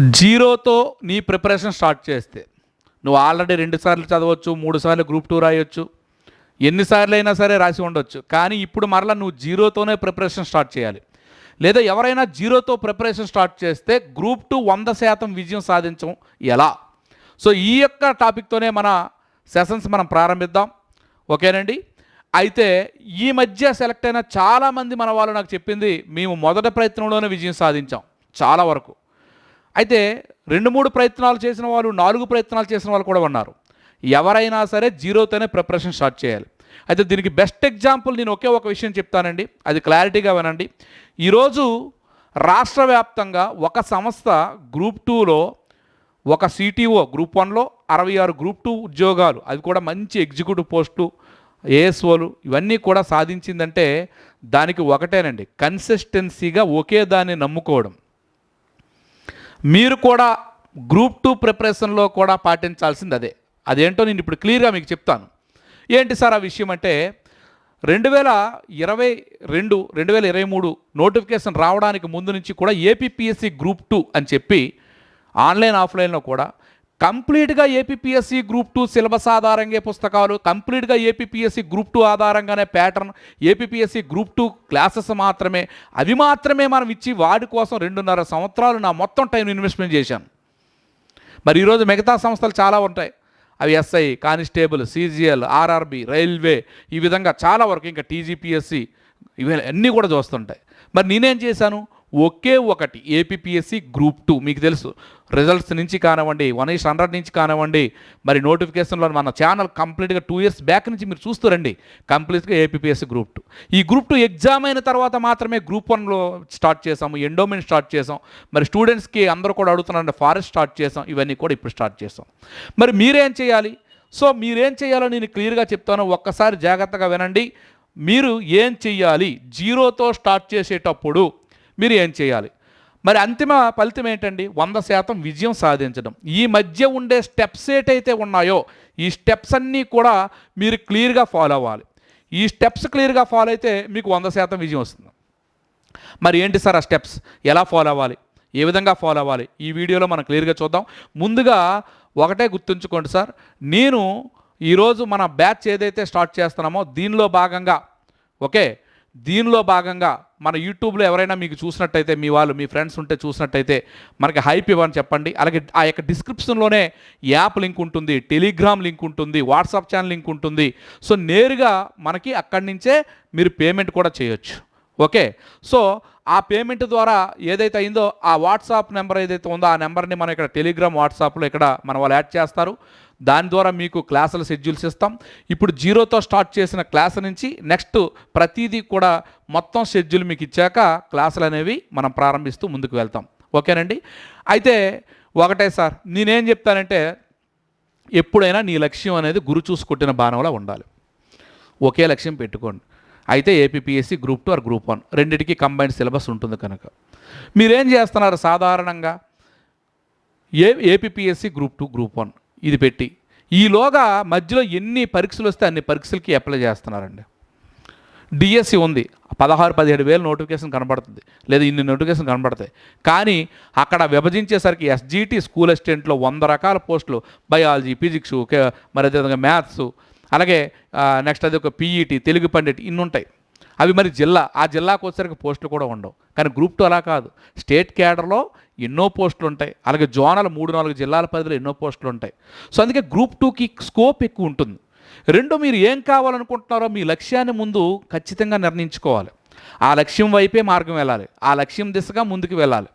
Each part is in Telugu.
జీరోతో నీ ప్రిపరేషన్ స్టార్ట్ చేస్తే నువ్వు ఆల్రెడీ రెండు సార్లు చదవచ్చు మూడు సార్లు గ్రూప్ టూ రాయొచ్చు ఎన్నిసార్లు అయినా సరే రాసి ఉండొచ్చు. కానీ ఇప్పుడు మరలా నువ్వు జీరోతోనే ప్రిపరేషన్ స్టార్ట్ చేయాలి. లేదా ఎవరైనా జీరోతో ప్రిపరేషన్ స్టార్ట్ చేస్తే గ్రూప్ టూ వంద శాతం విజయం సాధించం. ఎలా? సో ఈ యొక్క టాపిక్తోనే మన సెషన్స్ మనం ప్రారంభిద్దాం. ఓకేనండి? అయితే ఈ మధ్య సెలెక్ట్ అయిన చాలామంది మన వాళ్ళు నాకు చెప్పింది మేము మొదటి ప్రయత్నంలోనే విజయం సాధించాం. చాలా వరకు. అయితే రెండు మూడు ప్రయత్నాలు చేసిన వాళ్ళు నాలుగు ప్రయత్నాలు చేసిన వాళ్ళు కూడా ఉన్నారు. ఎవరైనా సరే జీరోతోనే ప్రిపరేషన్ స్టార్ట్ చేయాలి. అయితే దీనికి బెస్ట్ ఎగ్జాంపుల్ నేను ఒకే ఒక విషయం చెప్తానండి. అది క్లారిటీగా వినండి. ఈరోజు రాష్ట్ర వ్యాప్తంగా ఒక సంస్థ గ్రూప్ టూలో ఒక సిటీఓ గ్రూప్ వన్లో అరవై ఆరు గ్రూప్ టూ ఉద్యోగాలు అది కూడా మంచి ఎగ్జిక్యూటివ్ పోస్టు ఏఎస్ఓలు ఇవన్నీ కూడా సాధించిందంటే దానికి ఒకటేనండి. కన్సిస్టెన్సీగా ఒకే దాన్ని నమ్ముకోవడం. మీరు కూడా గ్రూప్ టూ ప్రిపరేషన్లో కూడా పాటించాల్సింది అదే అదేంటో నేను ఇప్పుడు క్లియర్గా మీకు చెప్తాను. ఏంటి సార్ ఆ విషయం అంటే రెండు వేల ఇరవై రెండు రెండు వేల ఇరవై మూడు నోటిఫికేషన్ రావడానికి ముందు నుంచి కూడా ఏపీపీఎస్సి గ్రూప్ టూ అని చెప్పి ఆన్లైన్ ఆఫ్లైన్లో కూడా కంప్లీట్గా ఏపీపీఎస్సీ గ్రూప్ టూ సిలబస్ ఆధారంగా పుస్తకాలు కంప్లీట్గా ఏపీపీఎస్సీ గ్రూప్ టూ ఆధారంగానే pattern APPSC group two classes మాత్రమే. అవి మాత్రమే మనం ఇచ్చి వాడి కోసం రెండున్నర సంవత్సరాలు నా మొత్తం టైం ఇన్వెస్ట్మెంట్ చేశాను. మరి ఈరోజు మిగతా సంస్థలు చాలా ఉంటాయి. అవి SI constable CGL RRB railway ఈ విధంగా చాలా వరకు ఇంకా టీజీపీఎస్సి ఇవి అన్నీ కూడా చూస్తుంటాయి. మరి నేనేం చేశాను? ఒకే ఒకటి ఏపీఎస్సి గ్రూప్ టూ మీకు తెలుసు రిజల్ట్స్ నుంచి కానివ్వండి వన్ ఇస్ హండ్రెడ్ నుంచి కానివ్వండి మరి నోటిఫికేషన్లో మన ఛానల్ కంప్లీట్గా టూ ఇయర్స్ బ్యాక్ నుంచి మీరు చూస్తారండి కంప్లీట్గా ఏపీపీఎస్సి గ్రూప్ టూ ఈ గ్రూప్ టూ ఎగ్జామ్ అయిన తర్వాత మాత్రమే గ్రూప్ వన్లో స్టార్ట్ చేసాము ఎండోమెంట్ స్టార్ట్ చేసాం మరి స్టూడెంట్స్కి అందరూ కూడా అడుగుతున్నారంటే ఫారెస్ట్ స్టార్ట్ చేసాం ఇవన్నీ కూడా ఇప్పుడు స్టార్ట్ చేసాం మరి మీరేం చేయాలి? సో మీరేం చేయాలో నేను క్లియర్గా చెప్తాను ఒక్కసారి జాగ్రత్తగా వినండి. మీరు ఏం చెయ్యాలి? జీరోతో స్టార్ట్ చేసేటప్పుడు మీరు ఏం చేయాలి? మరి అంతిమ ఫలితం ఏంటండి? వంద శాతం విజయం సాధించడం. ఈ మధ్య ఉండే స్టెప్స్ ఏటైతే ఉన్నాయో ఈ స్టెప్స్ అన్నీ కూడా మీరు క్లియర్గా ఫాలో అవ్వాలి. ఈ స్టెప్స్ క్లియర్గా ఫాలో అయితే మీకు వంద శాతం విజయం వస్తుంది. మరి ఏంటి సార్ ఆ స్టెప్స్? ఎలా ఫాలో అవ్వాలి? ఏ విధంగా ఫాలో అవ్వాలి? ఈ వీడియోలో మనం క్లియర్గా చూద్దాం. ముందుగా ఒకటే గుర్తుంచుకోండి సార్. నేను ఈరోజు మన బ్యాచ్ ఏదైతే స్టార్ట్ చేస్తున్నామో దీనిలో భాగంగా ఓకే? దీనిలో భాగంగా మన యూట్యూబ్లో ఎవరైనా మీకు చూసినట్టయితే మీ వాళ్ళు మీ ఫ్రెండ్స్ ఉంటే చూసినట్టయితే మనకి హైప్ ఇవ్వని చెప్పండి. అలాగే ఆ యొక్క డిస్క్రిప్షన్లోనే యాప్ లింక్ ఉంటుంది టెలిగ్రామ్ లింక్ ఉంటుంది వాట్సాప్ ఛానల్ లింక్ ఉంటుంది. సో నేరుగా మనకి అక్కడి నుంచే మీరు పేమెంట్ కూడా చేయొచ్చు. ఓకే? సో ఆ పేమెంట్ ద్వారా ఏదైతే అయిందో ఆ వాట్సాప్ నెంబర్ ఏదైతే ఉందో ఆ నెంబర్ని మనం ఇక్కడ టెలిగ్రామ్ వాట్సాప్లో ఇక్కడ మన వాళ్ళు యాడ్ చేస్తారు. దాని ద్వారా మీకు క్లాసుల షెడ్యూల్స్ ఇస్తాం. ఇప్పుడు జీరోతో స్టార్ట్ చేసిన క్లాస్ నుంచి నెక్స్ట్ ప్రతిదీ కూడా మొత్తం షెడ్యూల్ మీకు ఇచ్చాక క్లాసులు అనేవి మనం ప్రారంభిస్తూ ముందుకు వెళ్తాం. ఓకేనండి? అయితే ఒకటే సార్ నేనేం చెప్తానంటే ఎప్పుడైనా నీ లక్ష్యం అనేది గురు చూసుకుంటున్న బాణంలా ఉండాలి. ఒకే లక్ష్యం పెట్టుకోండి. అయితే APPSC group two or group one రెండింటికి కంబైన్డ్ సిలబస్ ఉంటుంది కనుక. మీరేం చేస్తున్నారు సాధారణంగా? ఏ APPSC group two group one ఇది పెట్టి. ఈలోగా మధ్యలో ఎన్ని పరీక్షలు వస్తే అన్ని పరీక్షలకి అప్లై చేస్తున్నారండి. డిఎస్సి ఉంది. పదహారు పదిహేడు వేలు నోటిఫికేషన్ కనబడుతుంది. లేదా ఇన్ని నోటిఫికేషన్ కనబడతాయి. కానీ అక్కడ విభజించేసరికి ఎస్జిటి స్కూల్ అసిస్టెంట్లో వంద రకాల పోస్టులు. బయాలజీ ఫిజిక్స్ మరి అదేవిధంగా మ్యాథ్స్ అలాగే నెక్స్ట్ అది ఒక పీఈటీ తెలుగు పండిట్ ఇన్ని ఉంటాయి. అవి మరి జిల్లా ఆ జిల్లాకు వచ్చేసరికి పోస్టులు కూడా ఉండవు. కానీ గ్రూప్ టూ అలా కాదు. స్టేట్ క్యాడర్లో ఎన్నో పోస్టులు ఉంటాయి. అలాగే జోనల్ మూడు నాలుగు జిల్లాల పరిధిలో ఎన్నో పోస్టులు ఉంటాయి. సో అందుకే గ్రూప్ టూకి స్కోప్ ఎక్కువ ఉంటుంది. రెండు మీరు ఏం కావాలనుకుంటున్నారో మీ లక్ష్యాన్ని ముందు ఖచ్చితంగా నిర్ణయించుకోవాలి. ఆ లక్ష్యం వైపే మార్గం వెళ్ళాలి. ఆ లక్ష్యం దిశగా ముందుకు వెళ్ళాలి.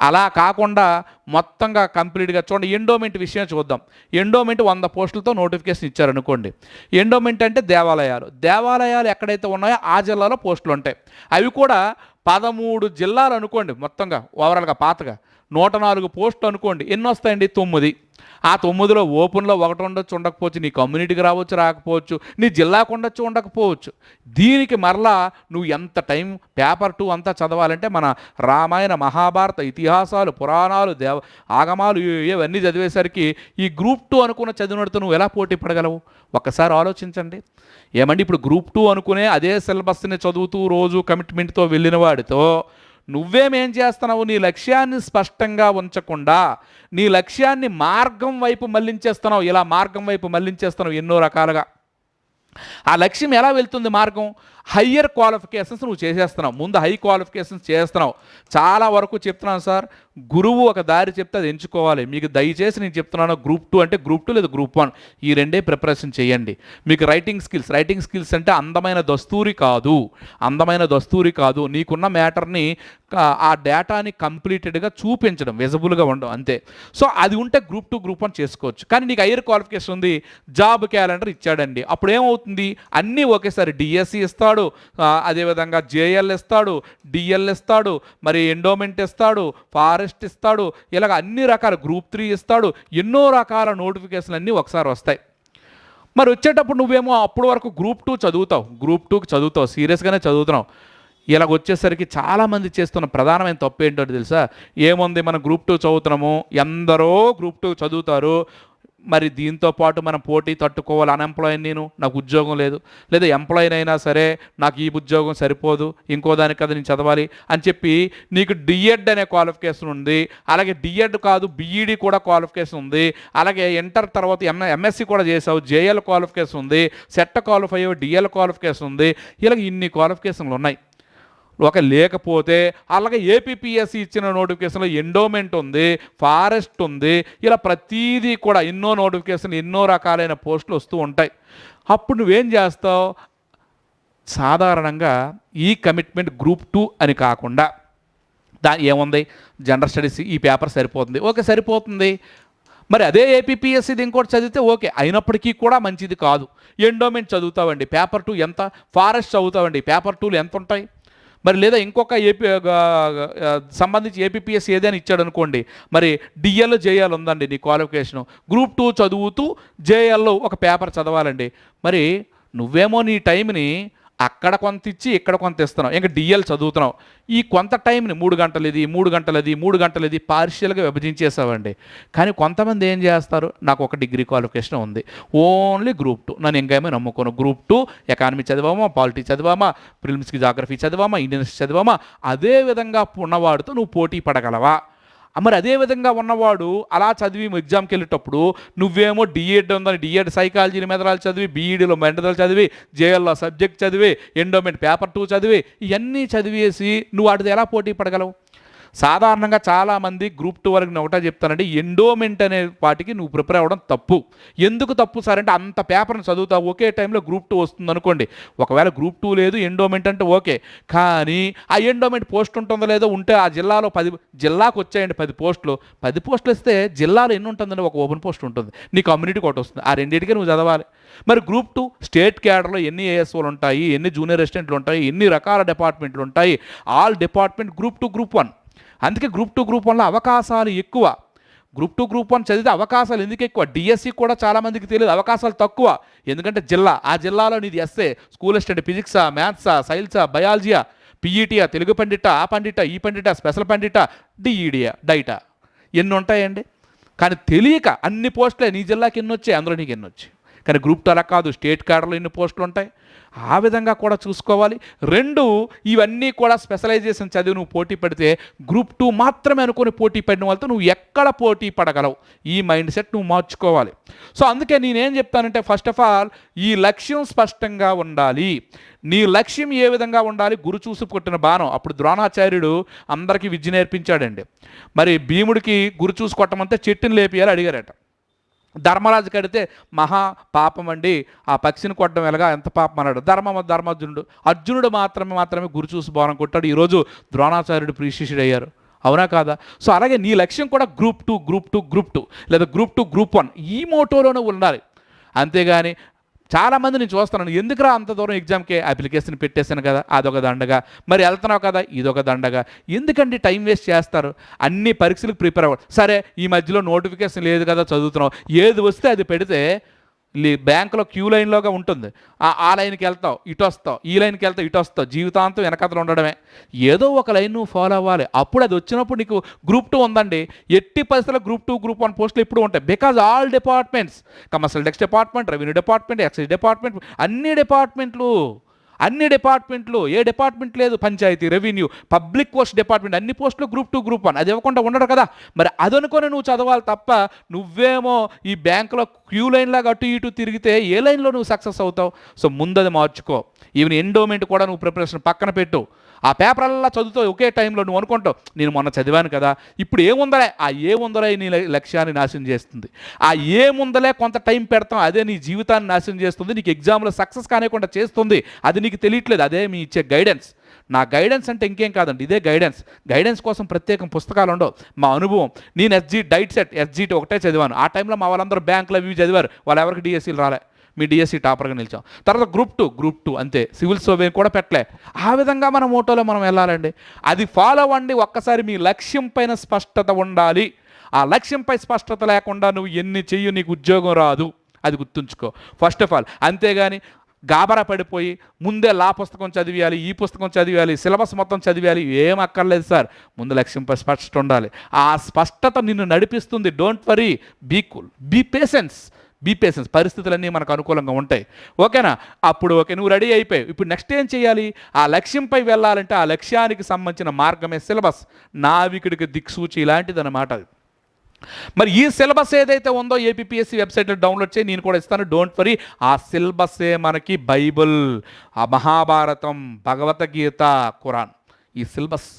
అలా కాకుండా మొత్తంగా కంప్లీట్గా చూడండి. ఎండోమెంట్ విషయం చూద్దాం. ఎండోమెంట్ వంద పోస్టులతో నోటిఫికేషన్ ఇచ్చారనుకోండి. ఎండోమెంట్ అంటే దేవాలయాలు. దేవాలయాలు ఎక్కడైతే ఉన్నాయో ఆ జిల్లాలో పోస్టులు ఉంటాయి. అవి కూడా పదమూడు జిల్లాలు అనుకోండి మొత్తంగా ఓవరాల్గా పాతగా. నూట నాలుగు పోస్టులు అనుకోండి ఎన్ని వస్తాయండి తొమ్మిది. ఆ తొమ్మిదిలో ఓపెన్లో ఒకటి ఉండొచ్చు ఉండకపోవచ్చు నీ కమ్యూనిటీకి రావచ్చు రాకపోవచ్చు నీ జిల్లాకు ఉండొచ్చు ఉండకపోవచ్చు. దీనికి మరలా నువ్వు ఎంత టైం పేపర్ టూ అంతా చదవాలంటే మన రామాయణ మహాభారత ఇతిహాసాలు పురాణాలు దేవ ఆగమాలు ఇవన్నీ చదివేసరికి ఈ గ్రూప్ టూ అనుకున్న చదివినట్టు నువ్వు ఎలా పోటీ పడగలవు? ఒక్కసారి ఆలోచించండి. ఏమండి? ఇప్పుడు గ్రూప్ టూ అనుకునే అదే సిలబస్ని చదువుతూ రోజు కమిట్మెంట్తో వెళ్ళిన వాడితో నువ్వేమేం చేస్తున్నావు? నీ లక్ష్యాన్ని స్పష్టంగా ఉంచకుండా నీ లక్ష్యాన్ని మార్గం వైపు మళ్ళించేస్తున్నావు ఇలా మార్గం వైపు మళ్ళించేస్తున్నావు ఎన్నో రకాలుగా. ఆ లక్ష్యం ఎలా వెళ్తుంది మార్గం? హయ్యర్ క్వాలిఫికేషన్స్ నువ్వు చేసేస్తున్నావు. ముందు హై క్వాలిఫికేషన్స్ చేస్తున్నావు. చాలా వరకు చెప్తున్నాను సార్ గురువు ఒక దారి చెప్తే అది ఎంచుకోవాలి. మీకు దయచేసి నేను చెప్తున్నాను గ్రూప్ టూ అంటే గ్రూప్ టూ లేదా గ్రూప్ వన్ ఈ రెండే ప్రిపరేషన్ చేయండి. మీకు రైటింగ్ స్కిల్స్ రైటింగ్ స్కిల్స్ అంటే అందమైన దస్తూరి కాదు. అందమైన దస్తూరి కాదు. నీకున్న మ్యాటర్ని ఆ డేటాని కంప్లీటెడ్గా చూపించడం విజబుల్గా ఉండడం అంతే. సో అది ఉంటే గ్రూప్ టూ గ్రూప్ వన్ చేసుకోవచ్చు. కానీ నీకు హైయర్ క్వాలిఫికేషన్ ఉంది జాబ్ క్యాలెండర్ ఇచ్చాడండి. అప్పుడు ఏమవుతుంది అన్నీ ఒకేసారి డిఎస్సి ఇస్తాడు ఇస్తాడు. అదేవిధంగా జేఎల్ ఇస్తాడు డిఎల్ ఇస్తాడు మరి ఎండోమెంట్ ఇస్తాడు ఫారెస్ట్ ఇస్తాడు ఇలాగ అన్ని రకాల గ్రూప్ త్రీ ఇస్తాడు. ఎన్నో రకాల నోటిఫికేషన్లు అన్నీ ఒకసారి వస్తాయి. మరి వచ్చేటప్పుడు నువ్వేమో అప్పుడు వరకు గ్రూప్ టూ చదువుతావు. గ్రూప్ టూకి చదువుతావు. సీరియస్గానే చదువుతున్నావు. ఇలాగ వచ్చేసరికి చాలామంది చేస్తున్న ప్రధానమైన తప్పు ఏంటో తెలుసా? ఏముంది? మనం గ్రూప్ టూ చదువుతున్నాము. ఎందరో గ్రూప్ టూ చదువుతారు. మరి దీంతో పాటు మనం పోటీ తట్టుకోవాలి. అన్ఎంప్లాయ్ నేను నాకు ఉద్యోగం లేదు. లేదా ఎంప్లాయీని అయినా సరే నాకు ఈ ఉద్యోగం సరిపోదు. ఇంకో దానికి కదా నేను చదవాలి అని చెప్పి నీకు డిఎడ్ అనే క్వాలిఫికేషన్ ఉంది. అలాగే డిఎడ్ కాదు బీఈడి కూడా క్వాలిఫికేషన్ ఉంది. అలాగే ఇంటర్ తర్వాత ఎం ఎంఎస్సి కూడా చేసావు. జేఎల్ క్వాలిఫికేషన్ ఉంది. సెట్ క్వాలిఫై డిఎల్ క్వాలిఫికేషన్ ఉంది. ఇలాగ ఇన్ని క్వాలిఫికేషన్లు ఉన్నాయి. ఒక లేకపోతే అలాగే ఏపీపీఎస్సి ఇచ్చిన నోటిఫికేషన్లో ఎండోమెంట్ ఉంది ఫారెస్ట్ ఉంది ఇలా ప్రతీదీ కూడా ఎన్నో నోటిఫికేషన్ ఎన్నో రకాలైన పోస్టులు వస్తూ ఉంటాయి. అప్పుడు నువ్వేం చేస్తావు? సాధారణంగా ఈ కమిట్మెంట్ గ్రూప్ టూ అని కాకుండా దా ఏముంది? జనరల్ స్టడీస్ ఈ పేపర్ సరిపోతుంది. ఓకే సరిపోతుంది. మరి అదే ఏపీపీఎస్సీది ఇంకోటి చదివితే ఓకే అయినప్పటికీ కూడా మంచిది కాదు. ఎండోమెంట్ చదువుతావండి. పేపర్ టూ ఎంత? ఫారెస్ట్ చదువుతావండి. పేపర్ టూలు ఎంత ఉంటాయి? మరి లేదా ఇంకొక ఏపీ సంబంధించి ఏపీపీఎస్ ఏదైనా ఇచ్చాడు అనుకోండి మరి డిఎల్ జేఎల్ ఉందండి నీ క్వాలిఫికేషను. గ్రూప్ టూ చదువుతూ జేఎల్లో ఒక పేపర్ చదవాలండి. మరి నువ్వేమో నీ టైంని అక్కడ కొంత ఇచ్చి ఇక్కడ కొంత ఇస్తున్నావు. ఇంకా డిఎల్ చదువుతున్నావు. ఈ కొంత టైంని మూడు గంటలు ఇది మూడు గంటలు ఇది మూడు గంటలు ఇది పార్షియల్గా విభజించేసావండి. కానీ కొంతమంది ఏం చేస్తారు? నాకు ఒక డిగ్రీ క్వాలిఫికేషన్ ఉంది. Only group two. నన్ను ఇంకేమీ నమ్ముకోను. గ్రూప్ టూ ఎకానమీ చదివామా పాలిటీ చదివామా ప్రిలిమ్స్కి జాగ్రఫీ చదివామా ఇండియన్స్ చదివామా అదే విధంగా ఉన్నవాడితో నువ్వు పోటీ పడగలవా? మరి అదే విధంగా ఉన్నవాడు అలా చదివి ఎగ్జామ్కి వెళ్ళేటప్పుడు నువ్వేమో డిఎడ్ ఉందని డిఎడ్ సైకాలజీ మెదరాలు చదివి బీఈడీలో మెండరాలు చదివి జేఎల్లో సబ్జెక్ట్ చదివి ఎండోమెంట్ పేపర్ టూ చదివి ఇవన్నీ చదివేసి నువ్వు వాటితో ఎలా పోటీ పడగలవు? సాధారణంగా చాలామంది గ్రూప్ టూ వరకు నేను ఒకటే చెప్తానండి ఎండోమెంట్ అనే వాటికి నువ్వు ప్రిపేర్ అవ్వడం తప్పు. ఎందుకు తప్పు సార్ అంటే అంత పేపర్ని చదువుతావు ఒకే టైంలో గ్రూప్ టూ వస్తుంది అనుకోండి ఒకవేళ గ్రూప్ టూ లేదు ఎండోమెంట్ అంటే ఓకే. కానీ ఆ ఎండోమెంట్ పోస్ట్ ఉంటుందో లేదో ఉంటే ఆ జిల్లాలో పది జిల్లాకు వచ్చాయండి పది పోస్టులు. పది పోస్టులు ఇస్తే జిల్లాలో ఎన్ని ఉంటుందండి? ఒక ఓపెన్ పోస్ట్ ఉంటుంది. నీ కమ్యూనిటీ ఒకటి వస్తుంది. ఆ రెండింటికి నువ్వు చదవాలి. మరి గ్రూప్ టూ స్టేట్ క్యాడర్లో ఎన్ని ఏఎస్ఓలు ఉంటాయి? ఎన్ని జూనియర్ అసిస్టెంట్లు ఉంటాయి? ఎన్ని రకాల డిపార్ట్మెంట్లు ఉంటాయి? All department group two group one. అందుకే గ్రూప్ టూ గ్రూప్ వన్లో అవకాశాలు ఎక్కువ. గ్రూప్ టూ గ్రూప్ వన్ చదివితే అవకాశాలు ఎందుకు ఎక్కువ? డిఎస్సి కూడా చాలామందికి తెలియదు అవకాశాలు తక్కువ. ఎందుకంటే జిల్లా ఆ జిల్లాలో నీది ఎస్ఏ స్కూల్ అసిస్టెంట్ ఫిజిక్సా మ్యాథ్సా సైన్సా బయాలజీయా పీఈటీయా తెలుగు పండిట ఆ పండిట ఈ పండిట స్పెషల్ పండిట డిఈడియా డైటా ఎన్ని ఉంటాయండి? కానీ తెలియక అన్ని పోస్టులే నీ జిల్లాకి ఎన్ని వచ్చాయి? అందులో నీకు ఎన్ని వచ్చాయి? కానీ గ్రూప్ టూ అలా కాదు స్టేట్ క్యాడర్లో ఎన్ని పోస్టులు ఉంటాయి? ఆ విధంగా కూడా చూసుకోవాలి. రెండు ఇవన్నీ కూడా స్పెషలైజేషన్ చదివి నువ్వు పోటీ పడితే గ్రూప్ టూ మాత్రమే అనుకుని పోటీ పడిన వాళ్ళతో నువ్వు ఎక్కడ పోటీ పడగలవు. ఈ మైండ్ సెట్ నువ్వు మార్చుకోవాలి. సో అందుకే నేనేం చెప్తానంటే ఫస్ట్ ఆఫ్ ఆల్ ఈ లక్ష్యం స్పష్టంగా ఉండాలి. నీ లక్ష్యం ఏ విధంగా ఉండాలి? గురు చూసి కొట్టిన బాణం. అప్పుడు ద్రోణాచార్యుడు అందరికీ విద్య నేర్పించాడండి. మరి భీముడికి గురు చూసి కొట్టమంటే చెట్టుని లేపియాలి అడిగారట. ధర్మరాజు కడితే మహా పాపం అండి. ఆ పక్షిని కొట్టడం ఎలాగా? ఎంత పాపం అన్నాడు. ధర్మ ధర్మార్జునుడు. అర్జునుడు మాత్రమే మాత్రమే గురి చూసి బోనం కొట్టాడు. ఈరోజు ద్రోణాచార్యుడు ప్రీశిష్యుడు అయ్యారు. అవునా కాదా? సో అలాగే నీ లక్ష్యం కూడా group two group two group two లేదా గ్రూప్ టూ గ్రూప్ వన్ ఈ మోటోలోనే ఉండాలి. అంతేగాని చాలామంది నేను చూస్తున్నాను. ఎందుకురా అంత దూరం ఎగ్జామ్కి అప్లికేషన్ పెట్టేశాను కదా? అదొక దండగా. మరి వెళ్తున్నావు కదా? ఇదొక దండగా. ఎందుకండి టైం వేస్ట్ చేస్తారు? అన్ని పరీక్షలకు ప్రిపేర్ అవ్వడం సరే ఈ మధ్యలో నోటిఫికేషన్ లేదు కదా చదువుతున్నావు. ఏది వస్తే అది పెడితే బ్యాంకులో క్యూ లైన్లోగా ఉంటుంది. ఆ లైన్కి వెళ్తావు ఇటు వస్తావు ఈ లైన్కి వెళ్తావు ఇటు వస్తావు. జీవితాంతం వెనకతలు ఉండడమే. ఏదో ఒక లైన్ నువ్వు ఫాలో అవ్వాలి. అప్పుడు అది వచ్చినప్పుడు నీకు గ్రూప్ టూ ఉందండి. ఎట్టి పరిస్థితుల్లో గ్రూప్ టూ గ్రూప్ వన్ పోస్టులు ఇప్పుడు ఉంటాయి. Because all departments commercial tax department revenue department excise department అన్ని డిపార్ట్మెంట్లు అన్ని డిపార్ట్మెంట్లు ఏ డిపార్ట్మెంట్ లేదు panchayat revenue public post department అన్ని పోస్టులు గ్రూప్ టూ గ్రూప్ వన్. అది ఇవ్వకుండా ఉండడు కదా. మరి అదనుకొని నువ్వు చదవాలి తప్ప నువ్వేమో ఈ బ్యాంకులో క్యూ లైన్ లాగా అటు ఇటు తిరిగితే ఏ లైన్లో నువ్వు సక్సెస్ అవుతావు? సో ముందు అది మార్చుకో. ఈవెన్ ఎండోమెంట్ కూడా నువ్వు ప్రిపరేషన్ పక్కన పెట్టు. ఆ పేపర్లా చదువుతో ఒకే టైంలో నువ్వు అనుకుంటావు నేను మొన్న చదివాను కదా ఇప్పుడు ఏముందలే? ఆ ఏముందలే నీ లక్ష్యాన్ని నాశనం చేస్తుంది. ఆ ఏముందలే కొంత టైం పెడతాం అదే నీ జీవితాన్ని నాశనం చేస్తుంది నీకు ఎగ్జామ్లో సక్సెస్ కానివ్వకుండా చేస్తుంది. అది నీకు తెలియట్లేదు అదే మీ ఇచ్చే గైడెన్స్. నా గైడెన్స్ అంటే ఇంకేం కాదండి ఇదే గైడెన్స్. గైడెన్స్ కోసం ప్రత్యేకం పుస్తకాలు ఉండవు. మా అనుభవం నేను ఎస్జీ డైట్ సెట్ ఎస్జీటీ ఒకటే చదివాను. ఆ టైంలో మా వాళ్ళందరూ బ్యాంకులు అవి చదివారు వాళ్ళు ఎవరికి డిఎస్సీలు రాలే. మీ డిఎస్సి టాపర్గా నిలిచాం. తర్వాత గ్రూప్ టూ గ్రూప్ టూ అంతే. సివిల్ సర్వే కూడా పెట్టలే. ఆ విధంగా మన మోటోలో మనం వెళ్ళాలండి. అది ఫాలో అవ్వండి. ఒక్కసారి మీ లక్ష్యం పైన స్పష్టత ఉండాలి. ఆ లక్ష్యంపై స్పష్టత లేకుండా నువ్వు ఎన్ని చెయ్యి నీకు ఉద్యోగం రాదు. అది గుర్తుంచుకో. ఫస్ట్ ఆఫ్ ఆల్ అంతేగాని గాబరా పడిపోయి ముందే లా పుస్తకం చదివేయాలి ఈ పుస్తకం చదివేయాలి సిలబస్ మొత్తం చదివేయాలి ఏం అక్కర్లేదు సార్. ముందు లక్ష్యంపై స్పష్టత ఉండాలి. ఆ స్పష్టత నిన్ను నడిపిస్తుంది. Don't worry be cool be patience be patience పరిస్థితులన్నీ మనకు అనుకూలంగా ఉంటాయి. ఓకేనా? అప్పుడు ఓకే నువ్వు రెడీ అయిపోయావు ఇప్పుడు నెక్స్ట్ ఏం చేయాలి? ఆ లక్ష్యంపై వెళ్ళాలంటే ఆ లక్ష్యానికి సంబంధించిన మార్గమే సిలబస్. నావికుడికి దిక్సూచి ఇలాంటిది అనమాట అది. మరి ఈ సిలబస్ ఏదైతే ఉందో ఏపీఎస్సి వెబ్సైట్లో డౌన్లోడ్ చేయి నేను కూడా ఇస్తాను. డోంట్ వరీ ఆ సిలబస్సే మనకి బైబుల్. ఆ మహాభారతం భగవద్గీత ఖురాన్. ఈ సిలబస్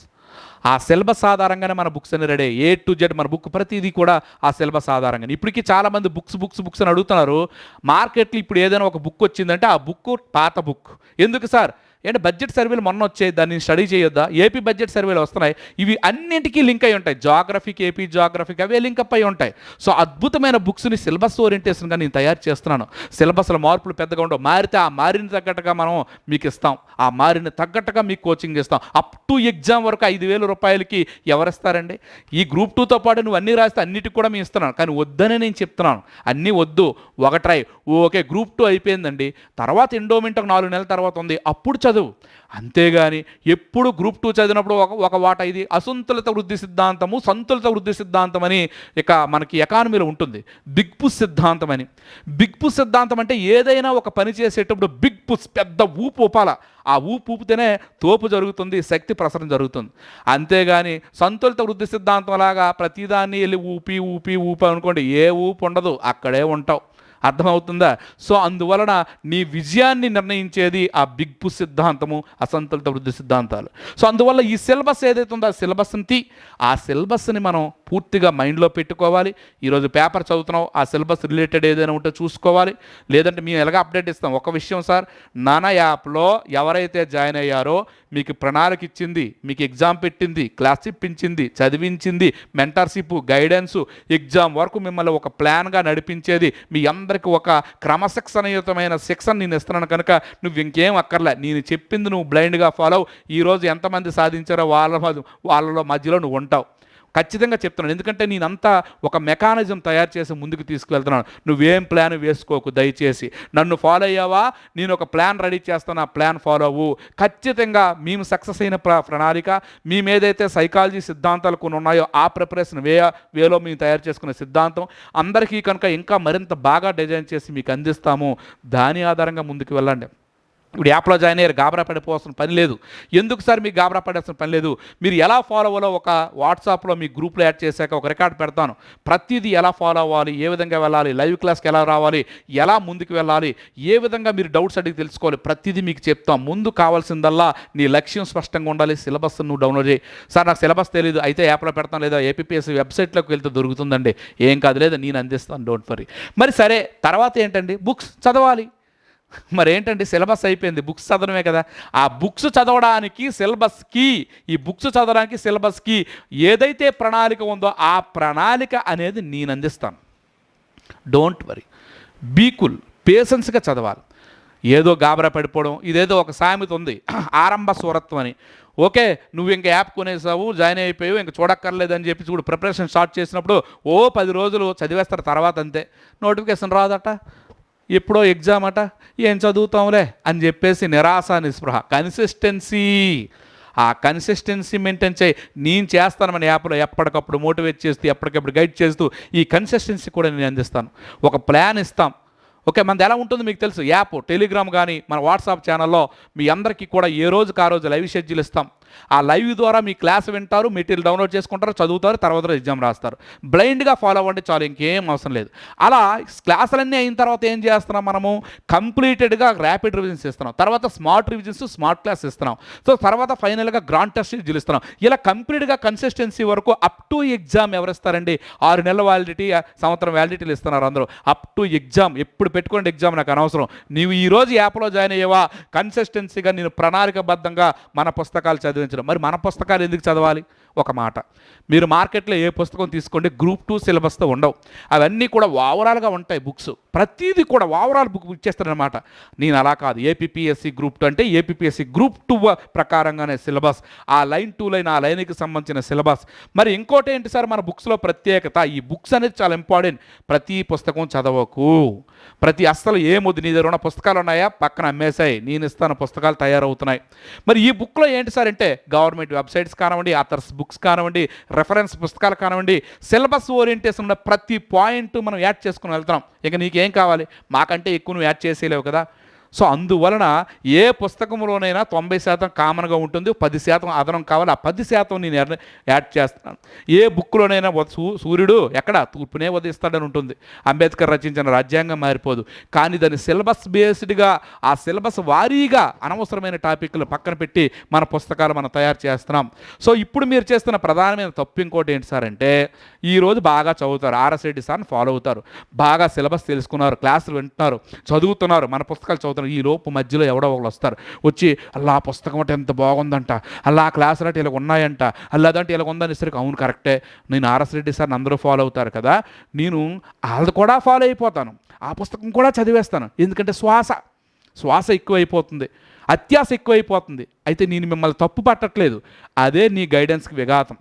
ఆ సిలబస్ ఆధారంగానే మన బుక్స్ అని రెడీ ఏ టు జెడ్ మన బుక్ ప్రతిదీ కూడా ఆ సిలబస్ ఆధారంగానే ఇప్పటికీ చాలామంది బుక్స్ బుక్స్ బుక్స్ అని అడుగుతున్నారు. మార్కెట్లో ఇప్పుడు ఏదైనా ఒక బుక్ వచ్చిందంటే ఆ బుక్ పాత బుక్. ఎందుకు సార్? ఏంటి బడ్జెట్ సర్వేలు మొన్న వచ్చాయి దాన్ని స్టడీ చేయొద్దా? ఏపీ బడ్జెట్ సర్వేలు వస్తున్నాయి. ఇవి అన్నింటికీ లింక్ అయి ఉంటాయి. జాగ్రఫీకి ఏపీ జాగ్రఫీకి అవే లింక్ అప్ అయి ఉంటాయి. సో అద్భుతమైన బుక్స్ని సిలబస్ ఓరియంటేషన్గా నేను తయారు చేస్తున్నాను. సిలబస్లో మార్పులు పెద్దగా ఉండవు. మారితే ఆ మారిన తగ్గట్టుగా మనం మీకు ఇస్తాం. ఆ మారిన తగ్గట్టుగా మీకు కోచింగ్ ఇస్తాం. అప్ టు ఎగ్జామ్ వరకు ఐదు వేల రూపాయలకి ఎవరిస్తారండి? ఈ గ్రూప్ టూతో పాటు నువ్వు అన్నీ రాస్తే అన్నిటికి కూడా మేము ఇస్తున్నాను కానీ వద్దనే నేను చెప్తున్నాను. అన్నీ వద్దు. ఒక ట్రై. ఓకే గ్రూప్ టూ అయిపోయిందండి. తర్వాత ఎండోమెంట్ ఒక నాలుగు నెలల తర్వాత ఉంది. అప్పుడు చదువు అంతేగాని ఎప్పుడు గ్రూప్ టూ చదివినప్పుడు ఒక ఒక వాట ఇది అసంతులిత వృద్ధి సిద్ధాంతము సంతులిత వృద్ధి సిద్ధాంతం అని ఇక మనకి ఎకానమీలో ఉంటుంది. బిగ్ పుష్ సిద్ధాంతం అని బిగ్ పుష్ సిద్ధాంతం అంటే ఏదైనా ఒక పని చేసేటప్పుడు బిగ్ పుష్ పెద్ద ఊపు ఊపాల. ఆ ఊపు ఊపితేనే తోపు జరుగుతుంది శక్తి ప్రసరణ జరుగుతుంది. అంతేగాని సంతులిత వృద్ధి సిద్ధాంతం లాగా ప్రతిదాన్ని వెళ్ళి ఊపి ఊపి ఊపి అనుకోండి ఏ ఊపు ఉండదు అక్కడే ఉంటావు. అర్థమవుతుందా? సో అందువలన నీ విజయాన్ని నిర్ణయించేది ఆ బిగ్ పు సిద్ధాంతము అసంతులిత వృద్ధి సిద్ధాంతాలు. సో అందువల్ల ఈ సిలబస్ ఏదైతే ఉందో ఆ సిలబస్ తీ ఆ సిలబస్ని మనం పూర్తిగా మైండ్లో పెట్టుకోవాలి. ఈరోజు పేపర్ చదువుతున్నావు ఆ సిలబస్ రిలేటెడ్ ఏదైనా ఉంటే చూసుకోవాలి. లేదంటే మేము ఎలాగ అప్డేట్ ఇస్తాం? ఒక విషయం సార్ నానా యాప్లో ఎవరైతే జాయిన్ అయ్యారో మీకు ప్రణాళిక ఇచ్చింది మీకు ఎగ్జామ్ పెట్టింది క్లాస్ ఇప్పించింది చదివించింది మెంటర్షిప్ గైడెన్సు ఎగ్జామ్ వరకు మిమ్మల్ని ఒక ప్లాన్గా నడిపించేది మీ అందరికి ఒక క్రమశిక్షణయుతమైన శిక్షణ నేను ఇస్తున్నాను కనుక నువ్వు ఇంకేం అక్కర్లే. నేను చెప్పింది నువ్వు బ్లైండ్గా ఫాలో ఈరోజు ఎంతమంది సాధించారో వాళ్ళ వాళ్ళలో మధ్యలో నువ్వు ఉంటావు. ఖచ్చితంగా చెప్తున్నాను. ఎందుకంటే నేనంతా ఒక మెకానిజం తయారు చేసి ముందుకు తీసుకువెళ్తున్నాను. నువ్వేం ప్లాన్ వేసుకోకు దయచేసి. నన్ను ఫాలో అయ్యావా? నేను ఒక ప్లాన్ రెడీ చేస్తాను. ఆ ప్లాన్ ఫాలో అవ్వు. ఖచ్చితంగా మేము సక్సెస్ అయిన ప్ర ప్రణాళిక మేము ఏదైతే సైకాలజీ సిద్ధాంతాలు కొన్ని ఉన్నాయో ఆ ప్రిపరేషన్ వే వేలో మేము తయారు చేసుకున్న సిద్ధాంతం అందరికీ కనుక ఇంకా మరింత బాగా డిజైన్ చేసి మీకు అందిస్తాము. దాని ఆధారంగా ముందుకు వెళ్ళండి. ఇప్పుడు యాప్లో జాయిన్ అయ్యారు గాబరా పడిపోవాల్సిన పని లేదు. ఎందుకు సార్ మీకు గాబరా పడాల్సిన పని లేదు? మీరు ఎలా ఫాలో అవ్వాలో ఒక వాట్సాప్లో మీ గ్రూప్లో యాడ్ చేశాక ఒక రికార్డ్ పెడతాను. ప్రతిదీ ఎలా ఫాలో అవ్వాలి? ఏ విధంగా వెళ్ళాలి? లైవ్ క్లాస్కి ఎలా రావాలి? ఎలా ముందుకు వెళ్ళాలి? ఏ విధంగా మీరు డౌట్స్ అడిగి తెలుసుకోవాలి? ప్రతిదీ మీకు చెప్తాం. ముందు కావాల్సిందల్లా నీ లక్ష్యం స్పష్టంగా ఉండాలి. సిలబస్ నువ్వు డౌన్లోడ్ చేయి. సార్ నాకు సిలబస్ తెలియదు అయితే యాప్లో పెడతాను లేదా ఏపీఎస్సీ వెబ్సైట్లోకి వెళ్తే దొరుకుతుందండి. ఏం కాదు లేదా నేను అందిస్తాను. Don't worry. మరి సరే తర్వాత ఏంటండి? బుక్స్ చదవాలి. మరి సిలబస్ అయిపోయింది. బుక్స్ చదవడమే కదా. ఆ బుక్స్ చదవడానికి సిలబస్కి ఈ బుక్స్ చదవడానికి సిలబస్కి ఏదైతే ప్రణాళిక ఉందో ఆ ప్రణాళిక అనేది నేను అందిస్తాను. డోంట్ వరీ బీకుల్ పేషెన్స్గా చదవాలి. ఏదో గాబరా పడిపోవడం ఇదేదో ఒక సామెత ఉంది. ఆరంభ స్వరత్వం అని. ఓకే నువ్వు ఇంకా యాప్ కొనేసావు జాయిన్ అయిపోయావు ఇంకా చూడక్కర్లేదని చెప్పి కూడా ప్రిపరేషన్ స్టార్ట్ చేసినప్పుడు ఓ పది రోజులు చదివేస్తారు తర్వాత అంతే. నోటిఫికేషన్ రాదట. ఎప్పుడో ఎగ్జామ్ అట ఏం చదువుతాంలే అని చెప్పేసి నిరాశ నిస్పృహ. కన్సిస్టెన్సీ ఆ కన్సిస్టెన్సీ మెయింటైన్ చేయి. నేను చేస్తానమని యాప్లో ఎప్పటికప్పుడు మోటివేట్ చేస్తూ ఎప్పటికప్పుడు గైడ్ చేస్తూ ఈ కన్సిస్టెన్సీ కూడా నేను అందిస్తాను. ఒక ప్లాన్ ఇస్తాం. ఓకే మనది ఎలా ఉంటుంది మీకు తెలుసు? యాప్ టెలిగ్రామ్ కానీ మన వాట్సాప్ ఛానల్లో మీ అందరికీ కూడా ఏ రోజుకు ఆ రోజు లైవ్ షెడ్యూల్ ఇస్తాం. ఆ లైవ్ ద్వారా మీ క్లాస్ వింటారు మెటీరియల్ డౌన్లోడ్ చేసుకుంటారు చదువుతారు తర్వాత ఎగ్జామ్ రాస్తారు. బ్లైండ్గా ఫాలో అవ్వండి చాలు ఇంకేం అవసరం లేదు. అలా క్లాసులన్నీ అయిన తర్వాత ఏం చేస్తున్నాం మనము? కంప్లీటెడ్గా ర్యాపిడ్ రివిజన్స్ ఇస్తున్నాం తర్వాత స్మార్ట్ రివిజన్స్ స్మార్ట్ క్లాస్ ఇస్తున్నాం సో తర్వాత ఫైనల్గా గ్రాండ్ టెస్ట్ గెలుస్తున్నాం ఇలా కంప్లీట్గా కన్సిస్టెన్సీ వరకు అప్ టు ఎగ్జామ్ ఎవరు ఇస్తారండి ఆరు నెలల వ్యాలిడిటీ సంవత్సరం వ్యాలిడిటీలు ఇస్తున్నారు అందరూ. అప్ టు ఎగ్జామ్ ఎప్పుడు పెట్టుకోండి ఎగ్జామ్ నాకు అనవసరం. నీవు ఈ రోజు యాప్లో జాయిన్ అయ్యేవా? కన్సిస్టెన్సీగా నేను ప్రణాళికబద్ధంగా మన పుస్తకాలు చదివించడం మరి మన పుస్తకాలు ఎందుకు చదవాలి? ఒక మాట. మీరు మార్కెట్లో ఏ పుస్తకం తీసుకోండి గ్రూప్ టూ సిలబస్తో ఉండవు. అవన్నీ కూడా ఓవరాల్గా ఉంటాయి బుక్స్. ప్రతిదీ కూడా ఓవరాల్ బుక్ ఇచ్చేస్తారనమాట నేను అలా కాదు. ఏపీఎస్సి గ్రూప్ టూ అంటే ఏపీఎస్సి గ్రూప్ టూ ప్రకారంగానే సిలబస్. ఆ లైన్ టూ లైన్ ఆ లైన్కి సంబంధించిన సిలబస్. మరి ఇంకోటి ఏంటి సార్? మన బుక్స్లో ప్రత్యేకత. ఈ బుక్స్ అనేది చాలా ఇంపార్టెంట్. ప్రతి పుస్తకం చదవకు. ప్రతి అస్సలు ఏముంది? నీ దగ్గర ఉన్న పుస్తకాలు ఉన్నాయా? పక్కన అమ్మేశాయి. నేను ఇస్తాను. పుస్తకాలు తయారవుతున్నాయి. మరి ఈ బుక్లో ఏంటి సార్ అంటే గవర్నమెంట్ వెబ్సైట్స్ కానివ్వండి అథర్స్ బుక్స్ కానివ్వండి రెఫరెన్స్ పుస్తకాలు కానివ్వండి సిలబస్ ఓరియంటేషన్ ఉన్న ప్రతి పాయింట్ మనం యాడ్ చేసుకుని వెళ్తాం ఇక నీకేం కావాలి? మాకంటే ఎక్కువ నువ్వు యాడ్ చేసేయలేవు కదా. సో అందువలన ఏ పుస్తకంలోనైనా తొంభై శాతం కామన్గా ఉంటుంది పది శాతం అదనం కావాలి. ఆ పది శాతం నేను యాడ్ చేస్తున్నాను. ఏ బుక్లోనైనా సూర్యుడు ఎక్కడ? తూర్పునే ఉదయిస్తాడని ఉంటుంది. అంబేద్కర్ రచించిన రాజ్యాంగం మారిపోదు. కానీ దాని సిలబస్ బేస్డ్గా ఆ సిలబస్ వారీగా అనవసరమైన టాపిక్లు పక్కన పెట్టి మన పుస్తకాలు మనం తయారు చేస్తున్నాం. సో ఇప్పుడు మీరు చేస్తున్న ప్రధానమైన తప్పు ఇంకోటి ఏంటి సార్ అంటే ఈరోజు బాగా చదువుతారు. ఆర్ఎస్ రెడ్డి సార్ని ఫాలో అవుతారు. బాగా సిలబస్ తెలుసుకున్నారు. క్లాసులు వింటున్నారు. చదువుతున్నారు. మన పుస్తకాలు చదువుతున్నారు. ఈ లోపు మధ్యలో ఎవడో ఒకరు వస్తారు. వచ్చి అలా ఆ పుస్తకం అంటే ఎంత బాగుందంట. అలా ఆ క్లాసులు అంటే ఇలా ఉన్నాయంట. అల్లాదంటే ఇలా ఉందని సరికి అవును కరెక్టే. నేను ఆర్ఎస్ రెడ్డి సార్ని అందరూ ఫాలో అవుతారు కదా. నేను వాళ్ళది కూడా ఫాలో అయిపోతాను. ఆ పుస్తకం కూడా చదివేస్తాను. ఎందుకంటే శ్వాస శ్వాస ఎక్కువైపోతుంది. అత్యాస ఎక్కువైపోతుంది. అయితే నేను మిమ్మల్ని తప్పు పట్టట్లేదు. అదే నీ గైడెన్స్కి విఘాతం.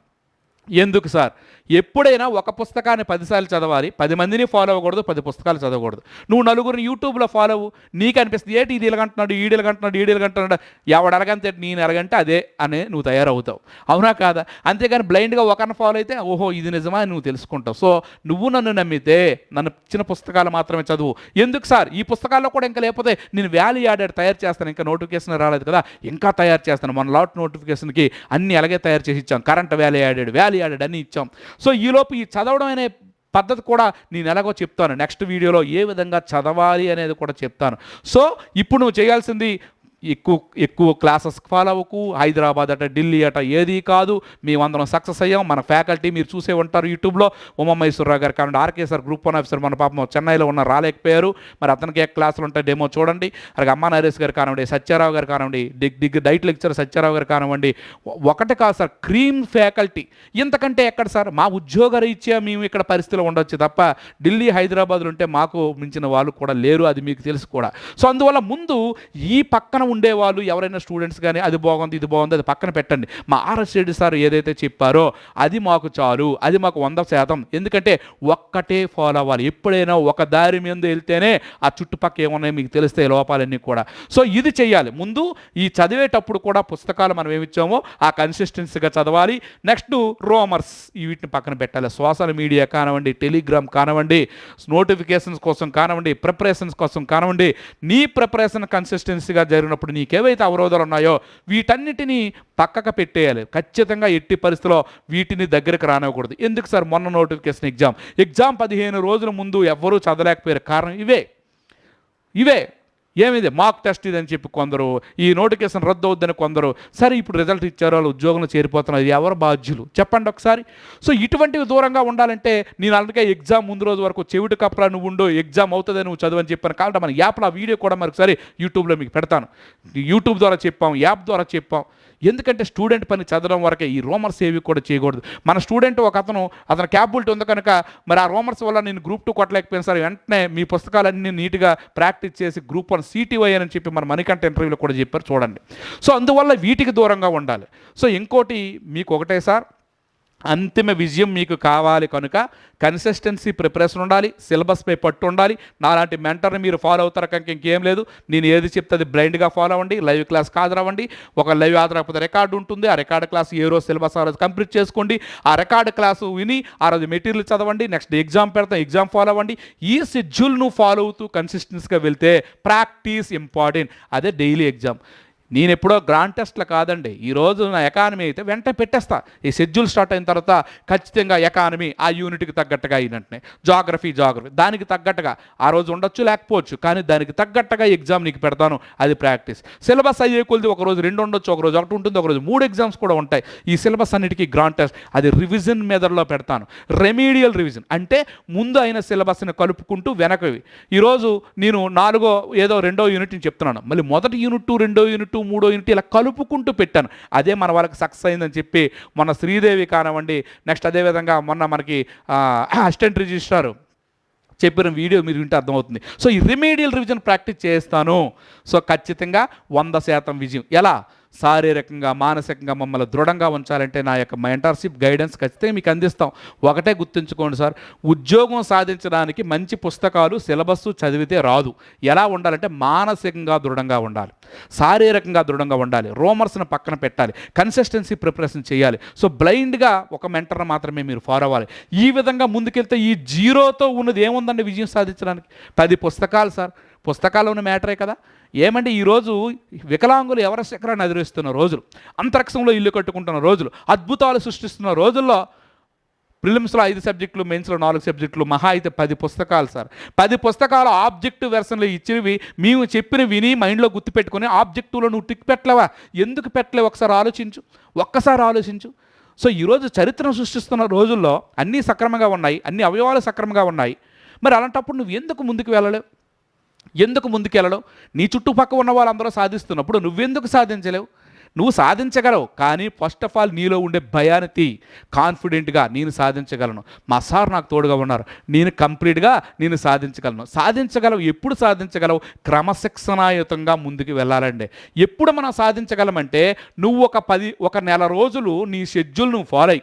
ఎందుకు సార్? ఎప్పుడైనా ఒక పుస్తకాన్ని పదిసార్లు చదవాలి పది మందిని ఫాలో అవ్వకూడదు పది పుస్తకాలు చదవకూడదు. నువ్వు నలుగురిని యూట్యూబ్లో ఫాలో అవ్వు నీకు అనిపిస్తుంది ఏంటి ఇది ఇలాగంటున్నాడు ఈడు ఇలాగంటున్నాడు ఈడు ఇలాగంటున్నాడు ఎవడు అడగంతే నేను అడగంటే అదే అనే నువ్వు తయారవుతావు. అవునా కాదా? అంతేగాని బ్లైండ్గా ఒకరిని ఫాలో అయితే ఓహో ఇది నిజమా అని నువ్వు తెలుసుకుంటావు. సో నువ్వు నన్ను నమ్మితే నన్ను ఇచ్చిన పుస్తకాలు మాత్రమే చదువు. ఎందుకు సార్? ఈ పుస్తకాల్లో కూడా ఇంకా లేకపోతే నేను వ్యాలీ యాడెడ్ తయారు చేస్తాను ఇంకా నోటిఫికేషన్ రాలేదు కదా? ఇంకా తయారు చేస్తాను. మన లాట్ నోటిఫికేషన్కి అన్ని అలాగే తయారు చేసి ఇచ్చాం. Current value added value added అన్ని ఇచ్చాం. సో ఈలోపు ఈ చదవడం అనే పద్ధతి కూడా నేను ఎలాగో చెప్తాను. నెక్స్ట్ వీడియోలో ఏ విధంగా చదవాలి అనేది కూడా చెప్తాను. సో ఇప్పుడు నువ్వు చేయాల్సింది ఎక్కువ ఎక్కువ క్లాసెస్ ఫాలో అవ్వకు. హైదరాబాద్ అట ఢిల్లీ అట ఏది కాదు. మేమందరం సక్సెస్ అయ్యాం. మన ఫ్యాకల్టీ మీరు చూసే ఉంటారు యూట్యూబ్లో ఉమామహేశ్వరరావు గారు కానివ్వండి RK sir group one officer మన పాపం చెన్నైలో ఉన్న రాలేకపోయారు. మరి అతనికి ఏ క్లాసులు ఉంటాయి డెమో చూడండి. అలాగే అమ్మా నరేష్ గారు కానివ్వండి సత్యారావు గారు కానివ్వండి డిగ్ డిగ్ డైట్ లెక్చర్ సత్యారావు గారు కానివ్వండి. ఒకటి కాదు సార్ క్రీమ్ ఫ్యాకల్టీ ఇంతకంటే ఎక్కడ సార్ మా ఉద్యోగ రీత్యా మేము ఇక్కడ పరిస్థితిలో ఉండొచ్చు తప్ప ఢిల్లీ హైదరాబాద్లో ఉంటే మాకు మించిన వాళ్ళు కూడా లేరు. అది మీకు తెలుసు కూడా. సో అందువల్ల ముందు ఈ పక్కన ఉండేవాళ్ళు ఎవరైనా స్టూడెంట్స్ కానీ అది బాగుంది ఇది బాగుంది అది పక్కన పెట్టండి. మా ఆర్ఎస్ రెడ్డి సార్ ఏదైతే చెప్పారో అది మాకు చాలు అది మాకు వంద శాతం. ఎందుకంటే ఒక్కటే ఫాలో అవ్వాలి. ఎప్పుడైనా ఒక దారి మీద వెళ్తేనే ఆ చుట్టుపక్కల ఏమున్నాయో మీకు తెలిస్తే లోపాలన్నీ కూడా. సో ఇది చేయాలి ముందు ఈ చదివేటప్పుడు కూడా పుస్తకాలు మనం ఏమిచ్చామో ఆ కన్సిస్టెన్సీగా చదవాలి. నెక్స్ట్ రోమర్స్ వీటిని పక్కన పెట్టాలి. సోషల్ మీడియా కానివ్వండి టెలిగ్రామ్ కానివ్వండి నోటిఫికేషన్స్ కోసం కానివ్వండి ప్రిపరేషన్స్ కోసం కానివ్వండి నీ ప్రిపరేషన్ కన్సిస్టెన్సీగా జరిగినప్పుడు నీకేవైతే అవరోధాలు ఉన్నాయో వీటన్నిటినీ పక్కకు పెట్టేయాలి. ఖచ్చితంగా ఎట్టి పరిస్థితిలో వీటిని దగ్గరకు రానివ్వకూడదు. ఎందుకు సార్? మొన్న నోటిఫికేషన్ ఎగ్జామ్. ఎగ్జామ్ పదిహేను రోజుల ముందు ఎవ్వరూ చదవలేకపోయారు. కారణం ఇవే. ఇవే. ఏమిది? మాక్ టెస్ట్ ఇదని చెప్పి కొందరు ఈ నోటిఫికేషన్ రద్దు అవుద్దని కొందరు సరే ఇప్పుడు రిజల్ట్ ఇచ్చారు వాళ్ళు ఉద్యోగంలో చేరిపోతున్నారు ఎవరు బాధ్యులు? చెప్పండి ఒకసారి. సో ఇటువంటివి దూరంగా ఉండాలంటే నేను అందుకే ఎగ్జామ్ ముందు రోజు వరకు చెవిటి కప్పలా నువ్వు ఉండు ఎగ్జామ్ అవుతుంది నువ్వు చదువు అని చెప్పాను కాబట్టి మన యాప్లో ఆ వీడియో కూడా మరొకసారి యూట్యూబ్లో మీకు పెడతాను. యూట్యూబ్ ద్వారా చెప్పాం యాప్ ద్వారా చెప్పాం. ఎందుకంటే స్టూడెంట్ పని చదవడం వరకే ఈ రోమర్స్ ఏవి కూడా చేయకూడదు. మన స్టూడెంట్ ఒక అతను అతను క్యాపబిలిటీ ఉంది కనుక మరి ఆ రోమర్స్ వల్ల నేను గ్రూప్ టూ కొట్టలేకపోయినా సార్. వెంటనే మీ పుస్తకాలన్నీ నీట్గా ప్రాక్టీస్ చేసి గ్రూప్ వన్ సిటీవై అని చెప్పి మన మణికంఠ ఇంటర్వ్యూలో కూడా చెప్పారు చూడండి. సో అందువల్ల వీటికి దూరంగా ఉండాలి. సో ఇంకోటి మీకు ఒకటే సార్ అంతిమ విజయం మీకు కావాలి కనుక కన్సిస్టెన్సీ ప్రిపరేషన్ ఉండాలి సిలబస్పై పట్టు ఉండాలి. నాలాంటి మెంటర్ని మీరు ఫాలో అవుతారు కనుక ఇంకేం లేదు. నేను ఏది చెప్తే అది బ్లైండ్గా ఫాలో అవ్వండి లైవ్ క్లాస్ హాజరవ్వండి ఒక లైవ్ హాజరకపోతే రికార్డు ఉంటుంది. ఆ రికార్డు క్లాస్ ఏ రోజు సిలబస్ ఆ రోజు కంప్లీట్ చేసుకోండి. ఆ రికార్డు క్లాసు విని ఆ రోజు మెటీరియల్ చదవండి. నెక్స్ట్ ఎగ్జామ్ పెడతాం ఎగ్జామ్ ఫాలో అవ్వండి. ఈ షెడ్యూల్ను ఫాలో అవుతూ కన్సిస్టెన్సీగా వెళ్తే ప్రాక్టీస్ ఇంపార్టెంట్ అదే డైలీ ఎగ్జామ్ నేను ఎప్పుడో గ్రాండ్ టెస్ట్లో కాదండి. ఈరోజు నా ఎకానమీ అయితే వెంటనే పెట్టేస్తా. ఈ షెడ్యూల్ స్టార్ట్ అయిన తర్వాత ఖచ్చితంగా ఎకానమీ ఆ యూనిట్కి తగ్గట్టుగా అయినట్టునే జాగ్రఫీ జాగ్రఫీ దానికి తగ్గట్టుగా. ఆ రోజు ఉండొచ్చు లేకపోవచ్చు. కానీ దానికి తగ్గట్టుగా ఎగ్జామ్ నీకు పెడతాను. అది ప్రాక్టీస్ సిలబస్ అయ్యే కొలిది ఒక రోజు రెండు ఉండొచ్చు ఒక రోజు ఒకటి ఉంటుంది ఒక రోజు మూడు ఎగ్జామ్స్ కూడా ఉంటాయి. ఈ సిలబస్ అన్నిటికీ గ్రాండ్ టెస్ట్ అది రివిజన్ మెథడ్లో పెడతాను. రెమీడియల్ రివిజన్ అంటే ముందు అయిన సిలబస్ని కలుపుకుంటూ వెనకవి. ఈరోజు నేను నాలుగో ఏదో రెండో యూనిట్ని చెప్తున్నాను. మళ్ళీ మొదటి యూనిట్ రెండో యూనిట్ మూడో యూనిట్ ఇలా కలుపుకుంటూ పెట్టాను. అదే మన వాళ్ళకి సక్సెస్ అయిందని చెప్పి మొన్న శ్రీదేవి కానివ్వండి నెక్స్ట్ అదేవిధంగా మొన్న మనకి అసిస్టెంట్ రిజిస్ట్రారు చెప్పిన వీడియో మీరు వింటే అర్థమవుతుంది. సో ఈ రిమీడియల్ రివిజన్ ప్రాక్టీస్ చేస్తాను. సో ఖచ్చితంగా వంద శాతం విజయం. ఎలా? శారీరకంగా మానసికంగా మమ్మల్ని దృఢంగా ఉంచాలంటే నా యొక్క మెంటర్షిప్ గైడెన్స్ ఖచ్చితంగా మీకు అందిస్తాం. ఒకటే గుర్తుంచుకోండి సార్ ఉద్యోగం సాధించడానికి మంచి పుస్తకాలు సిలబస్ చదివితే రాదు. ఎలా ఉండాలంటే మానసికంగా దృఢంగా ఉండాలి. శారీరకంగా దృఢంగా ఉండాలి. రోమర్స్ని పక్కన పెట్టాలి. కన్సిస్టెన్సీ ప్రిపరేషన్ చేయాలి. సో బ్లైండ్గా ఒక మెంటర్ని మాత్రమే మీరు ఫాలో అవ్వాలి. ఈ విధంగా ముందుకెళ్తే ఈ జీరోతో ఉన్నది ఏముందండి విజయం సాధించడానికి? పది పుస్తకాలు సార్. పుస్తకాలు ఉన్న మ్యాటరే కదా. ఏమంటే ఈరోజు వికలాంగులు ఎవరి శిఖరాన్ని అధిరిస్తున్న రోజులు? అంతరిక్షంలో ఇల్లు కట్టుకుంటున్న రోజులు అద్భుతాలు సృష్టిస్తున్న రోజుల్లో ప్రిలిమ్స్లో ఐదు సబ్జెక్టులు మెయిన్స్లో నాలుగు సబ్జెక్టులు మహా అయితే పది పుస్తకాలు సార్. పది పుస్తకాలు ఆబ్జెక్టివ్ వెర్షన్లు ఇచ్చినవి మేము చెప్పిన విని మైండ్లో గుర్తుపెట్టుకుని ఆబ్జెక్టివ్లో నువ్వు టిక్ పెట్టలేవా? ఎందుకు పెట్టలేవు? ఒకసారి ఆలోచించు. ఒక్కసారి ఆలోచించు. సో ఈరోజు చరిత్రను సృష్టిస్తున్న రోజుల్లో అన్నీ సక్రమంగా ఉన్నాయి అన్ని అవయవాలు సక్రమంగా ఉన్నాయి. మరి అలాంటప్పుడు నువ్వు ఎందుకు ముందుకు వెళ్ళలేవు? ఎందుకు ముందుకెళ్ళడం? నీ చుట్టుపక్కల ఉన్న వాళ్ళందరూ సాధిస్తున్నప్పుడు నువ్వెందుకు సాధించలేవు? నువ్వు సాధించగలవు కానీ ఫస్ట్ ఆఫ్ ఆల్ నీలో ఉండే భయాన్ని తీ కాన్ఫిడెంట్గా నేను సాధించగలను. మా సార్ నాకు తోడుగా ఉన్నారు. నేను కంప్లీట్గా నేను సాధించగలను. సాధించగలవు ఎప్పుడు సాధించగలవు? క్రమశిక్షణాయుతంగా ముందుకు వెళ్ళాలండి. ఎప్పుడు మనం సాధించగలమంటే నువ్వు ఒక పది ఒక నెల రోజులు నీ షెడ్యూల్ నువ్వు ఫాలో అయ్యి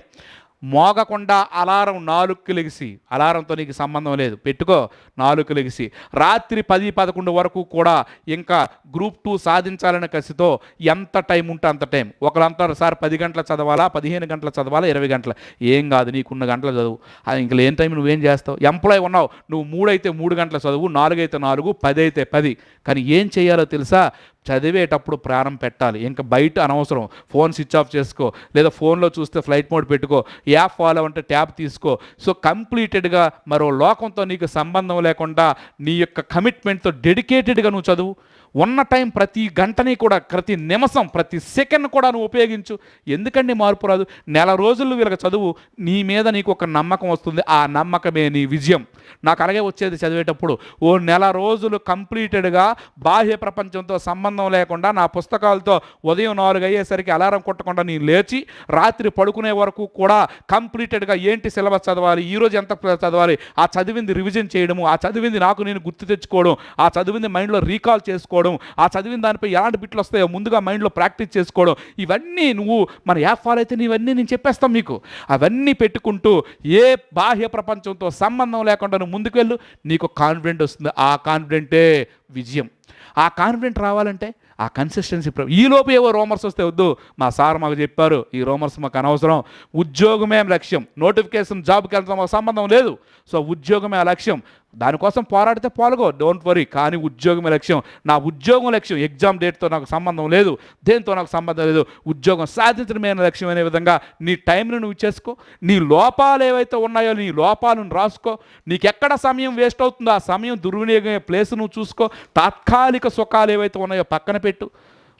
మోగకుండా అలారం నాలుగు లెగిసి అలారంతో నీకు సంబంధం లేదు. పెట్టుకో నాలుగు లెగిసి. రాత్రి పది పదకొండు వరకు కూడా ఇంకా గ్రూప్ టూ సాధించాలనే కసితో ఎంత టైం ఉంటే అంత టైం. ఒకరు అంటారు సార్ పది గంటల చదవాలా? పదిహేను గంటల చదవాలా? ఇరవై గంటల? ఏం కాదు నీకున్న గంటలు చదువు. అది ఇంకా లేని టైం నువ్వేం చేస్తావు? ఎంప్లాయ్ ఉన్నావు నువ్వు మూడైతే మూడు గంటల చదువు నాలుగు అయితే నాలుగు పది అయితే పది. కానీ ఏం చేయాలో తెలుసా? చదివేటప్పుడు ప్రాణం పెట్టాలి. ఇంకా బయట అనవసరం. ఫోన్ స్విచ్ ఆఫ్ చేసుకో. లేదా ఫోన్లో చూస్తే ఫ్లైట్ మోడ్ పెట్టుకో. యాప్ ఫాలో అంటే ట్యాబ్ తీసుకో. సో కంప్లీటెడ్గా మరో లోకంతో నీకు సంబంధం లేకుండా నీ యొక్క కమిట్మెంట్తో డెడికేటెడ్గా నువ్వు చదువు. ఉన్న టైం ప్రతి గంటని కూడా ప్రతి నిమిషం ప్రతి సెకండ్ కూడా నువ్వు ఉపయోగించు. ఎందుకండి మార్పు రాదు? నెల రోజులు వీళ్ళకి చదువు నీ మీద నీకు ఒక నమ్మకం వస్తుంది. ఆ నమ్మకమే నీ విజయం. నాకు అలాగే వచ్చేది చదివేటప్పుడు. ఓ నెల రోజులు కంప్లీటెడ్గా బాహ్య ప్రపంచంతో సంబంధం లేకుండా నా పుస్తకాలతో ఉదయం నాలుగు అయ్యేసరికి అలారం కొట్టకుండా నేను లేచి రాత్రి పడుకునే వరకు కూడా కంప్లీటెడ్గా ఏంటి సిలబస్ చదవాలి? ఈరోజు ఎంత చదవాలి? ఆ చదివింది రివిజన్ చేయడము ఆ చదివింది నాకు నేను గుర్తు తెచ్చుకోవడం ఆ చదివింది మైండ్లో రీకాల్ చేసుకోవడం ఆ చదివిన దానిపై ఎలాంటి బిట్లు వస్తాయో ముందుగా మైండ్లో ప్రాక్టీస్ చేసుకోవడం ఇవన్నీ నువ్వు మన యాప్ ఫాలో అయితే ఇవన్నీ నేను చెప్పేస్తాం మీకు అవన్నీ పెట్టుకుంటూ ఏ బాహ్య ప్రపంచంతో సంబంధం లేకుండా నువ్వు ముందుకు వెళ్ళు నీకు కాన్ఫిడెంట్ వస్తుంది. ఆ కాన్ఫిడెంటే విజయం. ఆ కాన్ఫిడెంట్ రావాలంటే ఆ కన్సిస్టెన్సీ ఈ లోపు ఏవో రోమర్స్ వస్తే వద్దు. మా సార్ మాకు చెప్పారు ఈ రోమర్స్ మాకు అనవసరం. ఉద్యోగమే లక్ష్యం. నోటిఫికేషన్ జాబ్కి వెళ్తాం మాకు సంబంధం లేదు. సో ఉద్యోగమే ఆ లక్ష్యం. దానికోసం పోరాడితే పాల్గో. డోంట్ వరీ కానీ ఉద్యోగం లక్ష్యం. నా ఉద్యోగం లక్ష్యం. ఎగ్జామ్ డేట్తో నాకు సంబంధం లేదు. దేంతో నాకు సంబంధం లేదు? ఉద్యోగం సాధించడమే లక్ష్యం అనే విధంగా నీ టైంని నువ్వు చేసుకో. నీ లోపాలు ఏవైతే ఉన్నాయో నీ లోపాలను రాసుకో. నీకు ఎక్కడ సమయం వేస్ట్ అవుతుందో ఆ సమయం దుర్వినియోగం ప్లేస్ నువ్వు చూసుకో. తాత్కాలిక సుఖాలు ఏవైతే ఉన్నాయో పక్కన పెట్టు.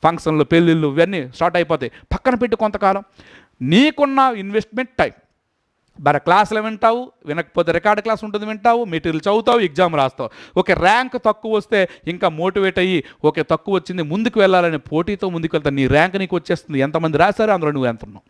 ఫంక్షన్లు పెళ్ళిళ్ళు ఇవన్నీ స్టార్ట్ అయిపోతాయి. పక్కన పెట్టు కొంతకాలం. నీకున్న ఇన్వెస్ట్మెంట్ టైం మరి క్లాసులు వింటావు వినకపోతే రికార్డ్ క్లాస్ ఉంటుంది వింటావు మెటీరియల్ చదువుతావు ఎగ్జామ్ రాస్తావు. ఓకే ర్యాంక్ తక్కువ వస్తే ఇంకా మోటివేట్ అయ్యి ఓకే తక్కువ వచ్చింది ముందుకు వెళ్ళాలని పోటీతో ముందుకు వెళ్తాను నీ ర్యాంక్ నీకు వచ్చేస్తుంది. ఎంతమంది రాశారో అందులో నువ్వు ఎంత ఉన్నావు?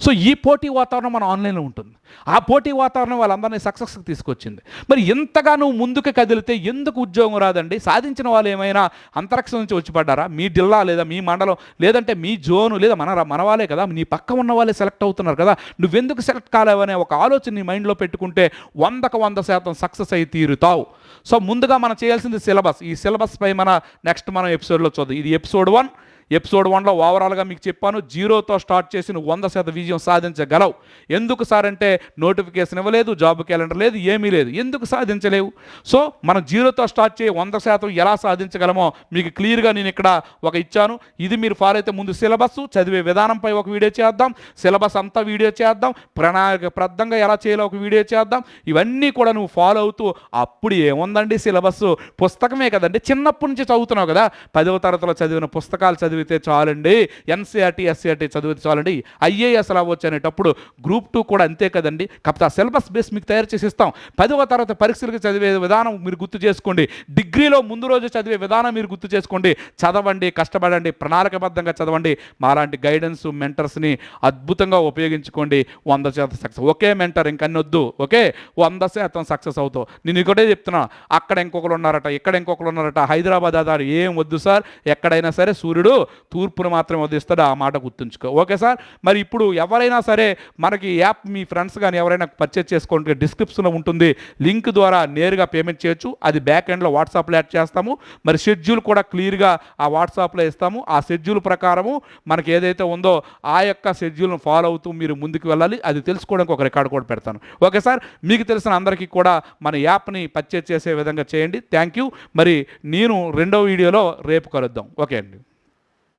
సో ఈ పోటీ వాతావరణం మన ఆన్లైన్లో ఉంటుంది. ఆ పోటీ వాతావరణం వాళ్ళందరినీ సక్సెస్కి తీసుకొచ్చింది. మరి ఎంతగా నువ్వు ముందుకు కదిలితే ఎందుకు ఉద్యోగం రాదండి? సాధించిన వాళ్ళు ఏమైనా అంతరిక్షం నుంచి వచ్చి పడ్డారా? మీ జిల్లా లేదా మీ మండలం లేదంటే మీ జోను లేదా మన మన వాళ్ళే కదా? నీ పక్క ఉన్న వాళ్ళే సెలెక్ట్ అవుతున్నారు కదా? నువ్వెందుకు సెలెక్ట్ కాలేవనే ఒక ఆలోచన నీ మైండ్లో పెట్టుకుంటే వందకు వంద శాతం సక్సెస్ అయి తీరుతావు. సో ముందుగా మనం చేయాల్సింది సిలబస్. ఈ సిలబస్ పై మన నెక్స్ట్ మనం ఎపిసోడ్లో చూద్దాం. ఇది ఎపిసోడ్ వన్. ఎపిసోడ్ వన్లో ఓవరాల్గా మీకు చెప్పాను జీరోతో స్టార్ట్ చేసి నువ్వు వంద శాతం విజయం సాధించగలవు. ఎందుకు సార్ అంటే నోటిఫికేషన్ ఇవ్వలేదు జాబ్ క్యాలెండర్ లేదు ఏమీ లేదు. ఎందుకు సాధించలేవు? సో మనం జీరోతో స్టార్ట్ చేయి వంద శాతం ఎలా సాధించగలమో మీకు క్లియర్గా నేను ఇక్కడ ఒక ఇచ్చాను. ఇది మీరు ఫాలో అయితే ముందు సిలబస్ చదివే విధానంపై ఒక వీడియో చేద్దాం. సిలబస్ అంతా వీడియో చేద్దాం. ప్రణాళికబద్ధంగా ఎలా చేయాలో ఒక వీడియో చేద్దాం. ఇవన్నీ కూడా నువ్వు ఫాలో అవుతూ అప్పుడు ఏముందండి సిలబస్? పుస్తకమే కదండి. చిన్నప్పటి నుంచి చదువుతున్నావు కదా. పదవ తరగతిలో చదివిన పుస్తకాలు చదివి చదివితే చాలండి ఎన్సీఆర్టీ ఎస్సీఆర్టీ చదివితే చాలండి ఐఏఎస్ అవ్వచ్చు అనేటప్పుడు గ్రూప్ టూ కూడా అంతే కదండి. కాకపోతే ఆ సిలబస్ బేస్ మీకు తయారు చేసి ఇస్తాం. పదవ తర్వాత పరీక్షలకు చదివే విధానం మీరు గుర్తు చేసుకోండి. డిగ్రీలో ముందు రోజు చదివే విధానం మీరు గుర్తు చేసుకోండి. చదవండి కష్టపడండి ప్రణాళికబద్ధంగా చదవండి. మాలాంటి గైడెన్స్ మెంటర్స్ని అద్భుతంగా ఉపయోగించుకోండి. వంద శాతం సక్సెస్. ఒకే మెంటర్ ఇంకన్నొద్దు ఓకే? వంద శాతం సక్సెస్ అవుతావు. నేను ఒకటే చెప్తున్నా. అక్కడ ఇంకొకరు ఉన్నారట ఇక్కడ ఇంకొకరు ఉన్నారట హైదరాబాద్ ఆధారు ఏం వద్దు సార్? ఎక్కడైనా సరే సూర్యుడు తూర్పును మాత్రమే ఉదయిస్తాడు ఆ మాట గుర్తుంచుకో. Okay sir? మరి ఇప్పుడు ఎవరైనా సరే మనకి యాప్ మీ ఫ్రెండ్స్ కానీ ఎవరైనా పర్చేజ్ చేసుకోండి డిస్క్రిప్షన్లో ఉంటుంది. లింక్ ద్వారా నేరుగా పేమెంట్ చేయొచ్చు. అది బ్యాక్ ఎండ్లో వాట్సాప్లో యాడ్ చేస్తాము. మరి షెడ్యూల్ కూడా క్లియర్గా ఆ వాట్సాప్లో ఇస్తాము. ఆ షెడ్యూల్ ప్రకారము మనకి ఏదైతే ఉందో ఆ యొక్క షెడ్యూల్ను ఫాలో అవుతూ మీరు ముందుకు వెళ్ళాలి. అది తెలుసుకోవడానికి ఒక రికార్డ్ కూడా పెడతాను. Okay sir? మీకు తెలిసిన అందరికీ కూడా మన యాప్ని పర్చేజ్ చేసే విధంగా చేయండి. థ్యాంక్ యూ మరి నేను రెండో వీడియోలో రేపు కలుద్దాం. ఓకే అండి.